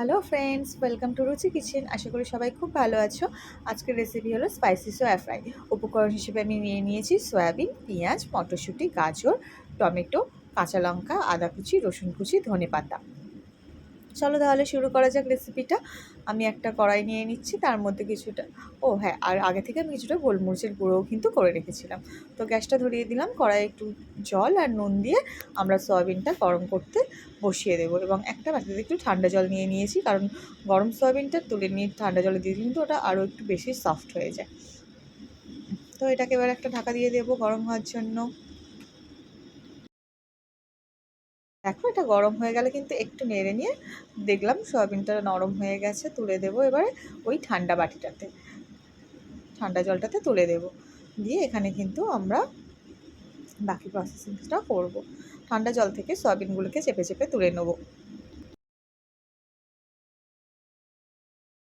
Hello friends welcome to Ruchi kitchen আশা করি সবাই খুব ভালো আছো। আজকের রেসিপি হলো স্পাইসি সোয়া ফ্রাই উপকরণ হিসেবে আমি নিয়ে নিয়েছি সয়াবিন, পেঁয়াজ, মটরশুঁটি, গাজর, টমেটো, কাঁচা লঙ্কা, আদা কুচি, রসুন কুচি ধনে পাতা চলো তাহলে শুরু করা যাক রেসিপিটা আমি একটা কড়াই নিয়ে নিচ্ছি, তার মধ্যে কিছুটা, ও হ্যাঁ আর আগে থেকে আমি কিছুটা গোলমরিচের গুঁড়োও কিন্তু করে রেখেছিলাম। তো গ্যাসটা ধরিয়ে দিলাম কড়াই একটু জল আর নুন দিয়ে আমরা সয়াবিনটা গরম করতে বসিয়ে দেবো। এবং একটা বাটিতে একটু ঠান্ডা জল নিয়ে নিয়েছি, কারণ গরম সয়াবিনটা তুলে নিয়ে ঠান্ডা জলে দিয়ে কিন্তু ওটা আরও একটু বেশি সফট হয়ে যায়। তো এটাকে এবার একটা ঢাকা দিয়ে দেবো গরম হওয়ার জন্য। দেখো, এটা গরম হয়ে গেলে কিন্তু একটু নেড়ে নিয়ে দেখলাম সয়াবিনটা নরম হয়ে গেছে, তুলে দেব এবারে ওই ঠান্ডা বাটিটাতে। ঠান্ডা জলটাতে তুলে দেব। দিয়ে এখানে কিন্তু আমরা বাকি প্রসেসিংসটা করব। ঠান্ডা জল থেকে সয়াবিনগুলোকে চেপে চেপে তুলে নেব।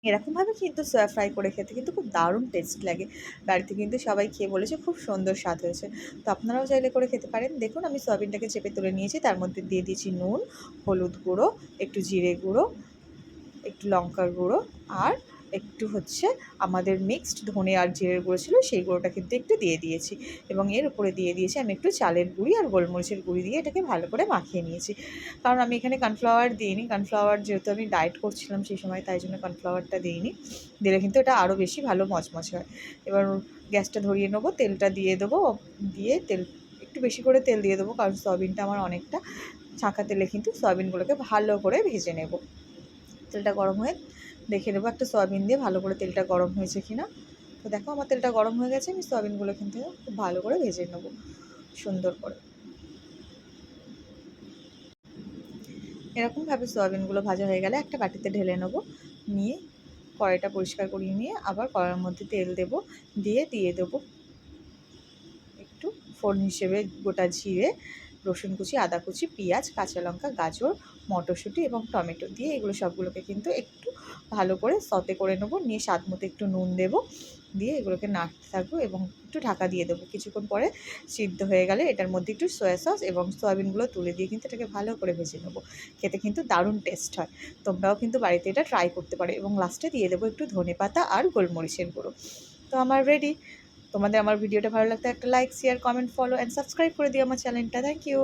এরকমভাবে কিন্তু সোয়া ফ্রাই করে খেতে কিন্তু খুব দারুণ টেস্ট লাগে। বাড়িতে কিন্তু সবাই খেয়ে বলেছে খুব সুন্দর স্বাদ হয়েছে। তো আপনারাও চাইলে করে খেতে পারেন। দেখুন, আমি সোয়াবিনটাকে চেপে তুলে নিয়েছি। তার মধ্যে দিয়ে দিয়েছি নুন, হলুদ গুঁড়ো, একটু জিরে গুঁড়ো, একটু লঙ্কার গুঁড়ো, আর একটু হচ্ছে আমাদের মিক্সড ধনে আর জিরের গুঁড়ো ছিল, সেই গুঁড়োটা কিন্তু একটু দিয়ে দিয়েছি। এবং এর উপরে দিয়ে দিয়েছি আমি একটু চালের গুঁড়ি আর গোলমরিচের গুঁড়ি দিয়ে এটাকে ভালো করে মাখিয়ে নিয়েছি। কারণ আমি এখানে কর্নফ্লাওয়ার দিইনি কর্নফ্লাওয়ার যেহেতু আমি ডায়েট করছিলাম সেই সময় তাই জন্য কর্নফ্লাওয়ারটা দিইনি। দিলে কিন্তু এটা আরও বেশি ভালো মচমচে হয়। এবার গ্যাসটা ধরিয়ে নেব, তেলটা দিয়ে দেবো, দিয়ে তেল একটু বেশি করে তেল দিয়ে দেবো কারণ সয়াবিনটা আমার অনেকটা ছাঁকা তেলে কিন্তু সয়াবিনগুলোকে ভালো করে ভেজে নেব। তেলটা গরম হয়ে দেখে নেব। একটা সয়াবিন দিয়ে ভালো করে তেলটা গরম হয়েছে কি না তো দেখো আমার তেলটা গরম হয়ে গেছে, আমি সয়াবিনগুলো কিন্তু খুব ভালো করে ভেজে নেব, সুন্দর করে। এরকমভাবে সয়াবিনগুলো ভাজা হয়ে গেলে একটা বাটিতে ঢেলে নেব, নিয়ে কড়াইটা পরিষ্কার করিয়ে নিয়ে আবার কড়াইয়ের মধ্যে তেল দেব, দিয়ে দিয়ে দেবো একটু ফোড়ন হিসেবে গোটা জিরে রসুন কুচি আদা কুচি পেঁয়াজ, কাঁচা লঙ্কা, গাজর, মটরশুঁটি এবং টমেটো দিয়ে এগুলো সবগুলোকে কিন্তু একটু ভালো করে সতে করে নেব। নিয়ে স্বাদ মতো একটু নুন দেব। দিয়ে এগুলোকে নাড়তে থাকব এবং একটু ঢাকা দিয়ে দেবো। কিছুক্ষণ পরে সিদ্ধ হয়ে গেলে এটার মধ্যে একটু সয়া সস এবং সয়াবিনগুলো তুলে দিয়ে কিন্তু এটাকে ভালো করে ভেজে নেব। খেতে কিন্তু দারুণ টেস্ট হয়। তোমরাও কিন্তু বাড়িতে এটা ট্রাই করতে পারো এবং লাস্টে দিয়ে দেবো একটু ধনে পাতা আর গোলমরিচের গুঁড়ো। তো আমার রেডি তোমাদের আমার ভিডিওটা ভালো লাগতে একটা like share comment follow and subscribe করে দিও আমার চ্যানেলটা থ্যাংক ইউ